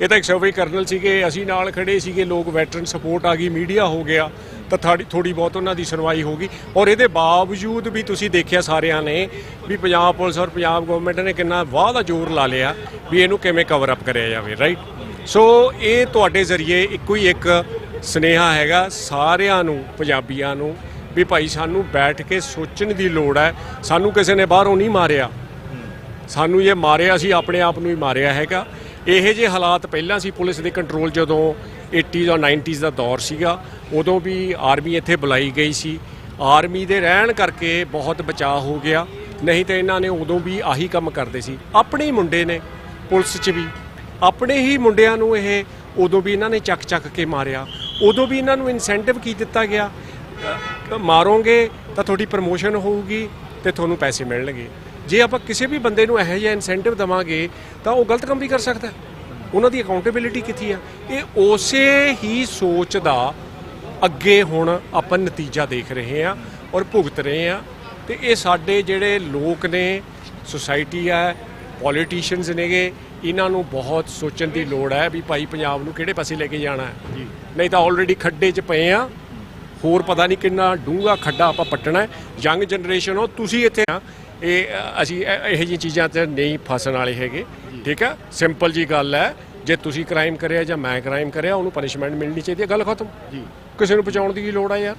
ਇਹ ਤਾਂ ਇੱਕ ਸਰਵੇ ਕਰਨਲ ਸੀਗੇ ਅਸੀਂ ਨਾਲ ਖੜੇ ਸੀਗੇ ਲੋਕ ਵੈਟਰਨ ਸਪੋਰਟ ਆ ਗਈ ਮੀਡੀਆ ਹੋ ਗਿਆ ਤਾਂ ਥੋੜੀ ਥੋੜੀ ਬਹੁਤ ਉਹਨਾਂ ਦੀ ਸੁਣਵਾਈ ਹੋ ਗਈ। ਔਰ ਇਹਦੇ ਬਾਵਜੂਦ ਵੀ ਤੁਸੀਂ ਦੇਖਿਆ ਸਾਰਿਆਂ ਨੇ ਵੀ ਪੰਜਾਬ ਪੁਲਿਸ ਔਰ ਪੰਜਾਬ ਗਵਰਨਮੈਂਟ ਨੇ ਕਿੰਨਾ ਵਾਹ ਦਾ ਜ਼ੋਰ ਲਾ ਲਿਆ ਵੀ ਇਹਨੂੰ ਕਿਵੇਂ ਕਵਰ ਅਪ ਕਰਿਆ ਜਾਵੇ ਰਾਈਟ ਸੋ ਇਹ ਤੁਹਾਡੇ ਜ਼ਰੀਏ ਇੱਕੋ ਹੀ ਇੱਕ ਸਨੇਹਾ ਹੈਗਾ ਸਾਰਿਆਂ ਨੂੰ ਪੰਜਾਬੀਆਂ ਨੂੰ ਵੀ ਭਾਈ ਸਾਨੂੰ ਬੈਠ ਕੇ ਸੋਚਣ ਦੀ ਲੋੜ ਹੈ। ਸਾਨੂੰ ਕਿਸੇ ਨੇ ਬਾਹਰੋਂ ਨਹੀਂ ਮਾਰਿਆ। ਸਾਨੂੰ ਇਹ ਮਾਰਿਆ ਸੀ ਆਪਣੇ ਆਪ ਨੂੰ ਹੀ ਮਾਰਿਆ ਹੈਗਾ। ਇਹੋ ਜਿਹੇ ਹਾਲਾਤ ਪਹਿਲਾਂ ਸੀ, ਪੁਲਿਸ ਦੇ ਕੰਟਰੋਲ ਜਦੋਂ 80s ਔਰ 90s ਦਾ ਦੌਰ ਸੀਗਾ, ਉਦੋਂ ਵੀ ਆਰਮੀ ਇੱਥੇ ਬੁਲਾਈ ਗਈ ਸੀ। ਆਰਮੀ ਦੇ ਰਹਿਣ ਕਰਕੇ ਬਹੁਤ ਬਚਾਅ ਹੋ ਗਿਆ, ਨਹੀਂ ਤਾਂ ਇਹਨਾਂ ਨੇ ਉਦੋਂ ਵੀ ਆਹੀ ਕੰਮ ਕਰਦੇ ਸੀ। ਆਪਣੇ ਹੀ ਮੁੰਡੇ ਨੇ ਪੁਲਿਸ 'ਚ ਵੀ। ਆਪਣੇ ਹੀ ਮੁੰਡਿਆਂ ਨੂੰ ਇਹ ਉਦੋਂ ਵੀ ਇਹਨਾਂ ਨੇ ਚੱਕ ਚੱਕ ਕੇ ਮਾਰਿਆ। ਉਦੋਂ ਵੀ ਇਹਨਾਂ ਨੂੰ ਇਨਸੈਂਟਿਵ ਕੀ ਦਿੱਤਾ ਗਿਆ? ਮਾਰੋਗੇ ਤਾਂ ਤੁਹਾਡੀ ਪ੍ਰਮੋਸ਼ਨ ਹੋਊਗੀ ਤੇ ਤੁਹਾਨੂੰ ਪੈਸੇ ਮਿਲਣਗੇ। ਜੇ ਆਪਾਂ ਕਿਸੇ ਵੀ ਬੰਦੇ ਨੂੰ ਇਹੋ ਜਿਹਾ ਇਨਸੈਂਟਿਵ ਦਵਾਂਗੇ ਤਾਂ ਉਹ ਗਲਤ ਕੰਮ ਵੀ ਕਰ ਸਕਦਾ। ਉਹਨਾਂ ਦੀ ਅਕਾਊਂਟੇਬਿਲਿਟੀ ਕਿੱਥੇ ਆ? ਇਹ ਉਸੇ ਹੀ ਸੋਚ ਦਾ ਅੱਗੇ ਹੁਣ ਆਪਾਂ ਨਤੀਜਾ ਦੇਖ ਰਹੇ ਹਾਂ ਔਰ ਭੁਗਤ ਰਹੇ ਹਾਂ। ਤੇ ਇਹ ਸਾਡੇ ਜਿਹੜੇ ਲੋਕ ਨੇ ਸੁਸਾਇਟੀ ਹੈ ਪੋਲੀਟੀਸ਼ੀਅਨਸ ਨੇਗੇ ਇਹਨਾਂ ਨੂੰ ਬਹੁਤ ਸੋਚਣ ਦੀ ਲੋੜ ਹੈ ਵੀ ਭਾਈ ਪੰਜਾਬ ਨੂੰ ਕਿਹੜੇ ਪਾਸੇ ਲੈ ਕੇ ਜਾਣਾ ਹੈ। ਨਹੀਂ ਤਾਂ ਆਲਰੇਡੀ ਖੱਡੇ 'ਚ ਪਏ ਆ ਹੋਰ ਪਤਾ ਨਹੀਂ ਕਿੰਨਾ ਡੂੰਘਾ ਖੱਡਾ ਆਪਾਂ ਪੱਟਣਾ ਹੈ। ਯੰਗ ਜਨਰੇਸ਼ਨ ਹੋ ਤੁਸੀਂ ਇੱਥੇ ਆ ਇਹ ਅਸੀਂ ਇਹ- ਜਿਹੀਆਂ ਚੀਜ਼ਾਂ 'ਚ ਨਹੀਂ ਫਸਣ ਵਾਲੇ ਹੈਗੇ। ਠੀਕ ਹੈ ਸਿੰਪਲ ਜੀ ਗੱਲ ਹੈ ਜੇ ਤੁਸੀਂ ਕ੍ਰਾਈਮ ਕਰਿਆ ਜਾਂ ਮੈਂ ਕ੍ਰਾਈਮ ਕਰਿਆ ਉਹਨੂੰ ਪਨਿਸ਼ਮੈਂਟ ਮਿਲਣੀ ਚਾਹੀਦੀ ਹੈ ਗੱਲ ਖਤਮ। ਜੀ। ਕਿਸੇ ਨੂੰ ਬਚਾਉਣ ਦੀ ਕੀ ਲੋੜ ਹੈ ਯਾਰ?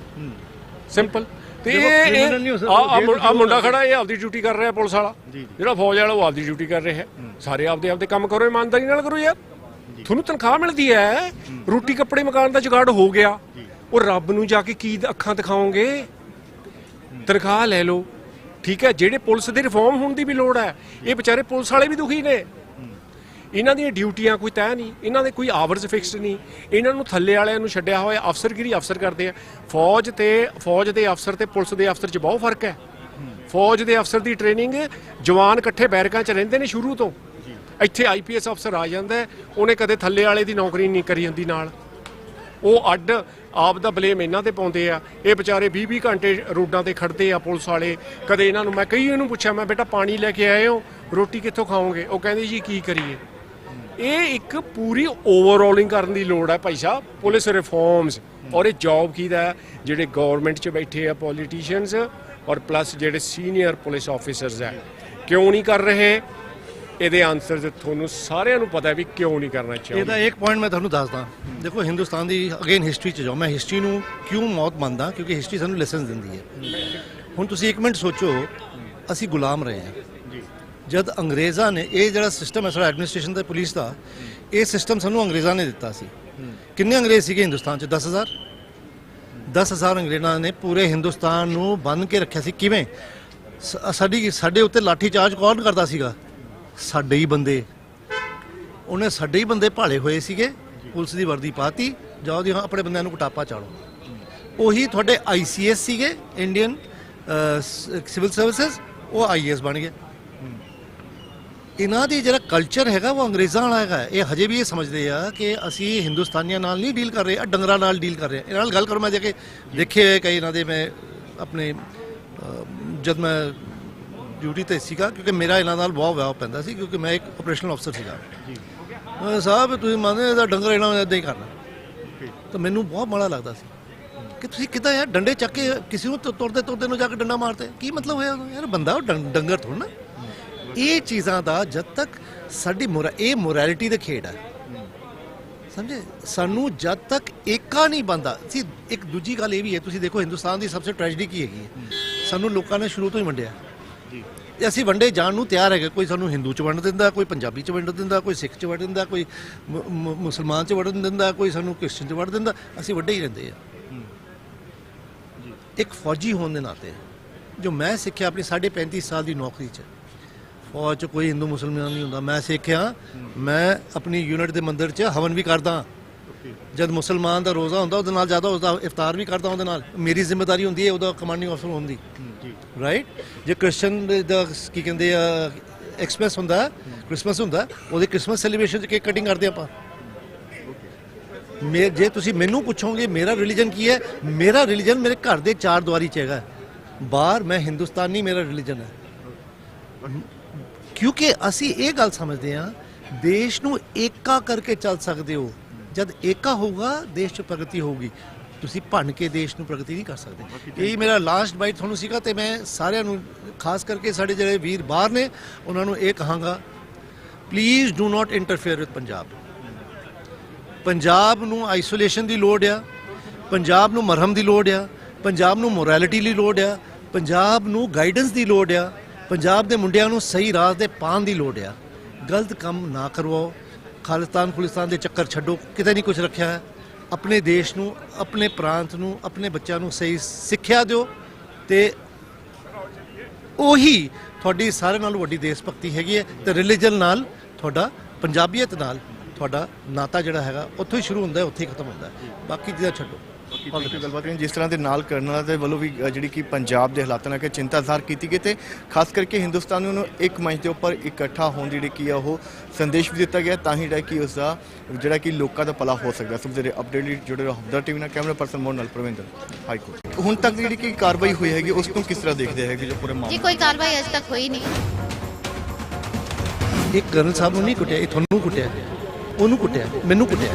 ਸਿੰਪਲ ਤੇ ਇਹ ਆ ਆ ਮੁੰਡਾ ਖੜਾ ਇਹ ਆਪਦੀ ਡਿਊਟੀ ਕਰ ਰਿਹਾ ਪੁਲਿਸ ਵਾਲਾ। ਜਿਹੜਾ ਫੌਜ ਵਾਲਾ ਉਹ ਆਪਦੀ ਡਿਊਟੀ ਕਰ ਰਿਹਾ। ਸਾਰੇ ਆਪਦੇ ਆਪਦੇ ਕੰਮ ਕਰੋ ਇਮਾਨਦਾਰੀ ਨਾਲ ਕਰੋ ਯਾਰ। ਤੁਹਾਨੂੰ ਤਨਖਾਹ ਮਿਲਦੀ ਹੈ। ਰੋਟੀ ਕੱਪੜੇ ਮਕਾਨ ਦਾ ਜੁਗਾੜ ਹੋ ਗਿਆ। ਉਹ ਰੱਬ ਨੂੰ ਜਾ ਕੇ ਕੀ ਅੱਖਾਂ ਦਿਖਾਓਗੇ? ਤਨਖਾਹ ਲੈ ਲਓ। ਠੀਕ ਹੈ ਜਿਹੜੇ ਪੁਲਿਸ ਦੇ ਰਿਫਾਰਮ ਹੋਣ ਦੀ ਵੀ ਲੋੜ ਹੈ ਇਹ ਵਿਚਾਰੇ ਪੁਲਿਸ ਵਾਲੇ ਵੀ ਦੁਖੀ ਨੇ। ਇਹਨਾਂ ਦੀਆਂ ਡਿਊਟੀਆਂ ਕੋਈ ਤੈਅ ਨਹੀਂ ਇਹਨਾਂ ਦੇ ਕੋਈ ਆਵਰਸ ਫਿਕਸਡ ਨਹੀਂ। ਇਹਨਾਂ ਨੂੰ ਥੱਲੇ ਵਾਲਿਆਂ ਨੂੰ ਛੱਡਿਆ ਹੋਇਆ ਅਫਸਰਗਿਰੀ ਅਫਸਰ ਕਰਦੇ ਆ। ਫੌਜ ਤੇ ਫੌਜ ਦੇ ਅਫਸਰ ਤੇ ਪੁਲਿਸ ਦੇ ਅਫਸਰ 'ਚ ਬਹੁਤ ਫ਼ਰਕ ਹੈ। ਫੌਜ ਦੇ ਅਫਸਰ ਦੀ ਟ੍ਰੇਨਿੰਗ ਜਵਾਨ ਇਕੱਠੇ ਬੈਰਕਾਂ 'ਚ ਰਹਿੰਦੇ ਨੇ ਸ਼ੁਰੂ ਤੋਂ। ਇੱਥੇ ਆਈਪੀਐਸ ਅਫਸਰ ਆ ਜਾਂਦਾ ਉਹਨੇ ਕਦੇ ਥੱਲੇ ਵਾਲੇ ਦੀ ਨੌਕਰੀ ਨਹੀਂ ਕਰੀ ਹੁੰਦੀ ਨਾਲ। ਉਹ ਅੱਡ ਆਪ ਦਾ ਬਲੇਮ ਇਹਨਾਂ ਤੇ ਪਾਉਂਦੇ ਆ। ਇਹ ਵਿਚਾਰੇ 20 20 ਘੰਟੇ ਰੋਡਾਂ ਤੇ ਖੜਦੇ ਆ ਪੁਲਿਸ ਵਾਲੇ। ਕਦੇ ਇਹਨਾਂ ਨੂੰ ਮੈਂ ਕਈ ਇਹਨੂੰ ਪੁੱਛਿਆ, ਮੈਂ ਬੇਟਾ, ਪਾਣੀ ਲੈ ਕੇ ਆਏ ਹੋ? ਰੋਟੀ ਕਿੱਥੋਂ ਖਾਓਗੇ? ਉਹ ਕਹਿੰਦੇ, ਜੀ, ਕੀ ਕਰੀਏ? ਇਹ ਇੱਕ ਪੂਰੀ ਓਵਰਆਲਿੰਗ ਕਰਨ ਦੀ ਲੋੜ ਹੈ ਭਾਈ ਸਾਹਿਬ, ਪੁਲਿਸ ਰਿਫਾਰਮਸ ਔਰ ਇਹ ਜੌਬ ਕੀਦਾ ਹੈ? ਜਿਹੜੇ ਗਵਰਨਮੈਂਟ 'ਚ ਬੈਠੇ ਆ ਪੋਲੀਟੀਸ਼ੀਅਨਸ ਔਰ ਪਲੱਸ ਜਿਹੜੇ ਸੀਨੀਅਰ ਪੁਲਿਸ ਆਫੀਸਰਸ ਹੈ ਕਿਉਂ ਨਹੀਂ ਕਰ ਰਹੇ? ਇਹਦੇ ਆਨਸਰ ਤੁਹਾਨੂੰ ਸਾਰਿਆਂ ਨੂੰ ਪਤਾ ਹੈ ਵੀ ਕਿਉਂ ਨਹੀਂ ਕਰਨਾ ਚਾਹੀਦਾ। ਇਹਦਾ ਇੱਕ ਪੁਆਇੰਟ ਮੈਂ ਤੁਹਾਨੂੰ ਦੱਸਦਾ। ਦੇਖੋ ਹਿੰਦੁਸਤਾਨ ਦੀ ਅਗੇਨ ਹਿਸਟਰੀ ਚ ਜਾਓ। ਮੈਂ ਹਿਸਟਰੀ ਨੂੰ ਕਿਉਂ ਮੌਤ ਮੰਨਦਾ? ਕਿਉਂਕਿ ਹਿਸਟਰੀ ਸਾਨੂੰ ਲੈਸਨ ਦਿੰਦੀ ਹੈ। ਹੁਣ ਤੁਸੀਂ ਇੱਕ ਮਿੰਟ ਸੋਚੋ ਅਸੀਂ ਗੁਲਾਮ ਰਹੇ ਹਾਂ। ਜਦ ਅੰਗਰੇਜ਼ਾਂ ਨੇ ਇਹ ਜਿਹੜਾ ਸਿਸਟਮ ਹੈ ਸਾਡਾ ਐਡਮਿਨਿਸਟ੍ਰੇਸ਼ਨ ਦਾ ਪੁਲਿਸ ਦਾ ਇਹ ਸਿਸਟਮ ਸਾਨੂੰ ਅੰਗਰੇਜ਼ਾਂ ਨੇ ਦਿੱਤਾ ਸੀ। ਕਿੰਨੇ ਅੰਗਰੇਜ਼ ਸੀਗੇ ਹਿੰਦੁਸਤਾਨ ਚ? 10000 10000 ਅੰਗਰੇਜ਼ਾਂ ਨੇ ਪੂਰੇ ਹਿੰਦੁਸਤਾਨ ਨੂੰ ਬੰਨ ਕੇ ਰੱਖਿਆ ਸੀ। ਕਿਵੇਂ? ਸਾਡੀ ਸਾਡੇ ਉੱਤੇ ਲਾਠੀ ਚਾਰਜ ਕੌਣ ਕਰਦਾ ਸੀਗਾ? ਸਾਡੇ ਹੀ ਬੰਦੇ। ਉਹਨੇ ਸਾਡੇ ਹੀ ਬੰਦੇ ਭਾਲੇ ਹੋਏ ਸੀਗੇ, ਪੁਲਿਸ ਦੀ ਵਰਦੀ ਪਾਤੀ, ਜਾਓ ਜੀ, ਹਾਂ, ਆਪਣੇ ਬੰਦਿਆਂ ਨੂੰ ਕੁਟਾਪਾ ਚਾੜੋ। ਉਹੀ ਤੁਹਾਡੇ ਆਈਸੀਐਸ ਸੀਗੇ ਇੰਡੀਅਨ ਸਿਵਲ ਸਰਵਿਸਿਜ਼ ਉਹ ਆਈਐਸ ਬਣ ਗਏ। ਇਹਨਾਂ ਦੀ ਜਿਹੜਾ ਕਲਚਰ ਹੈਗਾ, ਉਹ ਅੰਗਰੇਜ਼ਾਂ ਵਾਲਾ ਹੈਗਾ। ਇਹ ਹਜੇ ਵੀ ਇਹ ਸਮਝਦੇ ਆ ਕਿ ਅਸੀਂ ਹਿੰਦੁਸਤਾਨੀਆਂ ਨਾਲ ਨਹੀਂ ਡੀਲ ਕਰ ਰਹੇ ਆ ਡੰਗਰਾਂ ਨਾਲ ਡੀਲ ਕਰ ਰਹੇ। ਆ ਇਹਨਾਂ ਨਾਲ ਗੱਲ ਕਰੋ, ਮੈਂ ਜਾ ਕੇ ਦੇਖੇ ਹੋਏ ਕਈ ਇਹਨਾਂ ਦੇ, ਮੈਂ ਆਪਣੇ ਜਦ ਮੈਂ ਡਿਊਟੀ ਤੇ ਸੀਗਾ ਕਿਉਂਕਿ ਮੇਰਾ ਇਹਨਾਂ ਨਾਲ ਬਹੁਤ ਵਿਆਹ ਪੈਂਦਾ ਸੀ ਕਿਉਂਕਿ ਮੈਂ ਇੱਕ ਆਪਰੇਸ਼ਨਲ ਅਫਸਰ ਸੀਗਾ। ਜੀ। ਸਾਹਿਬ ਤੁਸੀਂ ਮੰਨਦੇ ਇਹਦਾ ਡੰਗਰ ਇਹਨਾਂ ਨੂੰ ਇਦਾਂ ਹੀ ਕਰਨਾ? ਤਾਂ ਮੈਨੂੰ ਬਹੁਤ ਮਾੜਾ ਲੱਗਦਾ ਸੀ। ਕਿ ਤੁਸੀਂ ਕਿਦਾਂ ਯਾਰ ਡੰਡੇ ਚੱਕ ਕੇ ਕਿਸੇ ਨੂੰ ਤੁਰਦੇ ਤੁਰਦੇ ਨੂੰ ਜਾ ਕੇ ਡੰਡਾ ਮਾਰਦੇ? ਕੀ ਮਤਲਬ ਹੋਇਆ? ਯਾਰ ਬੰਦਾ ਡੰਗਰ ਥੋੜਾ ਨਾ। ਇਹ ਚੀਜ਼ਾਂ ਦਾ ਜਦ ਤੱਕ ਸਾਡੀ ਮੋਰਾ ਇਹ ਮੋਰੈਲਿਟੀ ਦੇ ਖੇਡ ਹੈ ਸਮਝੇ? ਸਾਨੂੰ ਜਦ ਤੱਕ ਏਕਾ ਨਹੀਂ ਬੰਦਾ ਸੀ ਇੱਕ ਦੂਜੀ ਗੱਲ ਇਹ ਵੀ ਹੈ ਤੁਸੀਂ ਦੇਖੋ ਹਿੰਦੁਸਤਾਨ ਦੀ ਸਭ ਤੋਂ ਟ੍ਰੈਜੇਡੀ ਕੀ ਹੈਗੀ ਹੈ? ਸਾਨੂੰ ਲੋਕਾਂ ਨੇ ਸ਼ੁਰੂ ਤੋਂ ਹੀ ਵੰਡਿਆ। ਤੇ ਅਸੀਂ ਵੰਡੇ ਜਾਣ ਨੂੰ ਤਿਆਰ ਹੈਗੇ। ਕੋਈ ਸਾਨੂੰ ਹਿੰਦੂ ਚ ਵੰਡ ਦਿੰਦਾ ਕੋਈ ਪੰਜਾਬੀ ਚ ਵੰਡ ਦਿੰਦਾ ਕੋਈ ਸਿੱਖ ਚ ਵੰਡ ਦਿੰਦਾ ਕੋਈ ਮੁਸਲਮਾਨ ਚ ਵੰਡ ਦਿੰਦਾ ਕੋਈ ਸਾਨੂੰ ਕ੍ਰਿਸਚਨ ਚ ਵੰਡ ਦਿੰਦਾ। ਅਸੀਂ ਵੱਡੇ ਹੀ ਰਹਿੰਦੇ ਆ। ਇੱਕ ਫੌਜੀ ਹੋਣ ਦੇ ਨਾਤੇ ਜੋ ਮੈਂ ਸਿੱਖਿਆ ਆਪਣੀ 35 ਸਾਲ ਦੀ ਨੌਕਰੀ ਚ। ਫੌਜ ਚ ਕੋਈ ਹਿੰਦੂ ਮੁਸਲਮਾਨ ਨਹੀਂ ਹੁੰਦਾ। ਮੈਂ ਸਿੱਖਿਆ। ਮੈਂ ਆਪਣੀ ਯੂਨਿਟ ਦੇ ਮੰਦਿਰ ਚ ਹਵਨ ਵੀ ਕਰਦਾ। ਜਦ ਮੁਸਲਮਾਨ ਦਾ ਰੋਜ਼ਾ ਹੁੰਦਾ ਉਹਦੇ ਨਾਲ ਜ਼ਿਆਦਾ ਉਸਦਾ ਇਫਤਾਰ ਵੀ ਕਰਦਾ ਉਹਦੇ ਨਾਲ। ਮੇਰੀ ਜ਼ਿੰਮੇਵਾਰੀ ਹੁੰਦੀ ਹੈ ਉਹਦਾ ਕਮਾਂਡਿੰਗ ਅਫਸਰ ਹੋਣ ਦੀ। ਰਾਈਟ ਜੇ। ਕ੍ਰਿਸਚੀਅਨ ਦਾ ਕੀ ਕਹਿੰਦੇ ਆ ਐਕਸਪ੍ਰੈਸ ਹੁੰਦਾ ਕ੍ਰਿਸਮਸ ਹੁੰਦਾ ਉਹਦੇ ਕ੍ਰਿਸਮਸ ਸੈਲੀਬ੍ਰੇਸ਼ਨ ਚ ਕੇਕ ਕਟਿੰਗ ਕਰਦੇ ਆਪਾਂ। ਮੇ ਜੇ ਤੁਸੀਂ ਮੈਨੂੰ ਪੁੱਛੋਗੇ ਮੇਰਾ ਰਿਲੀਜਨ ਕੀ ਹੈ? ਮੇਰਾ ਰਿਲੀਜਨ ਮੇਰੇ ਘਰ ਦੇ ਚਾਰ ਦੀਵਾਰੀ ਚ ਹੈਗਾ। ਬਾਹਰ ਮੈਂ ਹਿੰਦੁਸਤਾਨੀ ਮੇਰਾ ਰਿਲੀਜਨ ਹੈ। ਕਿਉਂਕਿ ਅਸੀਂ ਇਹ ਗੱਲ ਸਮਝਦੇ ਹਾਂ ਦੇਸ਼ ਨੂੰ ਏਕਾ ਕਰਕੇ ਚੱਲ ਸਕਦੇ ਹੋ। ਜਦ ਏਕਾ ਹੋਊਗਾ ਦੇਸ਼ 'ਚ ਪ੍ਰਗਤੀ ਹੋਊਗੀ। ਤੁਸੀਂ ਭੰਨ ਕੇ ਦੇਸ਼ ਨੂੰ ਪ੍ਰਗਤੀ ਨਹੀਂ ਕਰ ਸਕਦੇ। ਇਹ ਮੇਰਾ ਲਾਸਟ ਬਾਈਟ ਤੁਹਾਨੂੰ ਸੀਗਾ ਤੇ ਮੈਂ ਸਾਰਿਆਂ ਨੂੰ ਖਾਸ ਕਰਕੇ ਸਾਡੇ ਜਿਹੜੇ ਵੀਰ ਬਾਹਰ ਨੇ ਉਹਨਾਂ ਨੂੰ ਇਹ ਕਹਾਂਗਾ please do not interfere with Punjab. Punjab ਨੂੰ ਆਈਸੋਲੇਸ਼ਨ ਦੀ ਲੋੜ ਆ ਪੰਜਾਬ ਨੂੰ ਮਰਹਮ ਦੀ ਲੋੜ ਆ ਪੰਜਾਬ ਨੂੰ ਮੋਰੈਲਿਟੀ ਲਈ ਲੋੜ ਆ ਪੰਜਾਬ ਨੂੰ ਗਾਈਡੈਂਸ ਦੀ ਲੋੜ ਆ ਪੰਜਾਬ ਦੇ ਮੁੰਡਿਆਂ ਨੂੰ ਸਹੀ ਰਾਹ ਤੇ ਪਾਉਣ ਦੀ ਲੋੜ ਆ। ਗਲਤ ਕੰਮ ਨਾ ਕਰਵਾਓ। ਖਾਲਿਸਤਾਨ ਖੁਲਿਸਤਾਨ ਦੇ ਚੱਕਰ ਛੱਡੋ, ਕਿਤੇ ਨਹੀਂ ਕੁਝ ਰੱਖਿਆ ਹੈ। ਆਪਣੇ ਦੇਸ਼ ਨੂੰ, ਆਪਣੇ ਪ੍ਰਾਂਤ ਨੂੰ, ਆਪਣੇ ਬੱਚਿਆਂ ਨੂੰ ਸਹੀ ਸਿੱਖਿਆ ਦਿਓ ਤੇ ਉਹੀ ਤੁਹਾਡੀ ਸਾਰਿਆਂ ਨਾਲੋਂ ਵੱਡੀ ਦੇਸ਼ ਭਗਤੀ ਹੈਗੀ ਹੈ ਤੇ ਰਿਲੀਜਨ ਨਾਲ ਤੁਹਾਡਾ, ਪੰਜਾਬੀਅਤ ਨਾਲ ਤੁਹਾਡਾ ਨਾਤਾ ਜਿਹੜਾ ਹੈਗਾ, ਉੱਥੋਂ ਹੀ ਸ਼ੁਰੂ ਹੁੰਦਾ ਹੈ, ਉੱਥੇ ਹੀ ਖਤਮ ਹੁੰਦਾ ਹੈ। ਬਾਕੀ ਚੀਜ਼ਾਂ ਛੱਡੋ। ਬਾਕੀ ਗੱਲਬਾਤ ਕਰੀਏ। ਜਿਸ ਤਰ੍ਹਾਂ ਦੇ ਨਾਲ ਕਰਨਲ ਦੇ ਵੱਲੋਂ ਵੀ ਜਿਹੜੀ ਕਿ ਪੰਜਾਬ ਦੇ ਹਾਲਾਤਾਂ ਨਾਲ ਕਿ ਚਿੰਤਾ ਜ਼ਾਹਰ ਕੀਤੀ ਗਈ ਤੇ ਖਾਸ ਕਰਕੇ ਹਿੰਦੁਸਤਾਨੀਆਂ ਨੂੰ ਇੱਕ ਮੰਚ ਦੇ ਉੱਪਰ ਇਕੱਠਾ ਹੋਣ ਦੀ ਜਿਹੜੀ ਕੀ ਆ ਉਹ ਸੰਦੇਸ਼ ਵੀ ਦਿੱਤਾ ਗਿਆ। ਤਾਂ ਹੀ ਜਿਹੜਾ ਕਿ ਉਸ ਦਾ ਜਿਹੜਾ ਕਿ ਲੋਕਾਂ ਦਾ ਭਲਾ ਹੋ ਸਕਦਾ। ਸਭ ਦੇ ਅਪਡੇਟ ਲਈ ਜੁੜੇ ਰਹੋ ਹਮਦਰ ਟੀਵੀ ਨਾਲ। ਕੈਮਰਾ ਪਰਸਨ ਮੋਹਨ ਨਾਲ ਪ੍ਰਵਿੰਦਰ ਹਾਈ ਕੋਰਟ। ਹੁਣ ਤੱਕ ਜਿਹੜੀ ਕਿ ਕਾਰਵਾਈ ਹੋਈ ਹੈਗੀ ਉਸ ਨੂੰ ਕਿਸ ਤਰ੍ਹਾਂ ਦੇਖਦੇ ਹੈਗੇ ਜੋ ਪੂਰੇ ਜੀ ਮਾਮਲੇ ਕੋਈ ਕਾਰਵਾਈ ਅਜੇ ਤੱਕ ਹੋਈ ਨਹੀਂ। ਇਹ ਕਰਨਲ ਸਾਹਿਬ ਨੂੰ ਨਹੀਂ ਕੁੱਟਿਆ ਇਹ ਤੁਹਾਨੂੰ ਕੁੱਟਿਆ। ਉਹਨੂੰ ਕੁੱਟਿਆ ਮੈਨੂੰ ਕੁੱਟਿਆ।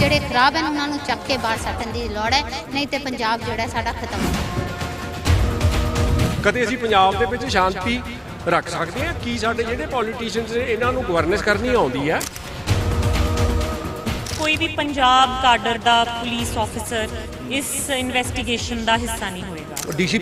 ਜਿਹੜੇ ਖਰਾਬ ਹਨ ਉਹਨਾਂ ਨੂੰ ਚੱਕ ਕੇ ਬਾਹਰ ਸੱਟਣ ਦੀ ਲੋੜ ਹੈ ਨਹੀਂ ਤੇ ਪੰਜਾਬ ਜਿਹੜਾ ਸਾਡਾ ਖਤਮ ਹੋ ਕਦੇ ਅਸੀਂ ਪੰਜਾਬ ਦੇ ਵਿੱਚ ਸ਼ਾਂਤੀ ਰੱਖ ਸਕਦੇ ਹਾਂ? ਕੀ ਸਾਡੇ ਜਿਹੜੇ ਪੋਲੀਟੀਸ਼ੀਅਨਸ ਨੇ ਇਹਨਾਂ ਨੂੰ ਗਵਰਨੈਂਸ ਕਰਨੀ ਆਉਂਦੀ ਹੈ? ਕੋਈ ਵੀ ਪੰਜਾਬ ਕਾਡਰ ਦਾ ਪੁਲਿਸ ਆਫੀਸਰ ਇਸ ਇਨਵੈਸਟੀਗੇਸ਼ਨ ਦਾ ਹਿੱਸਾ ਨਹੀਂ ਹੋਏਗਾ।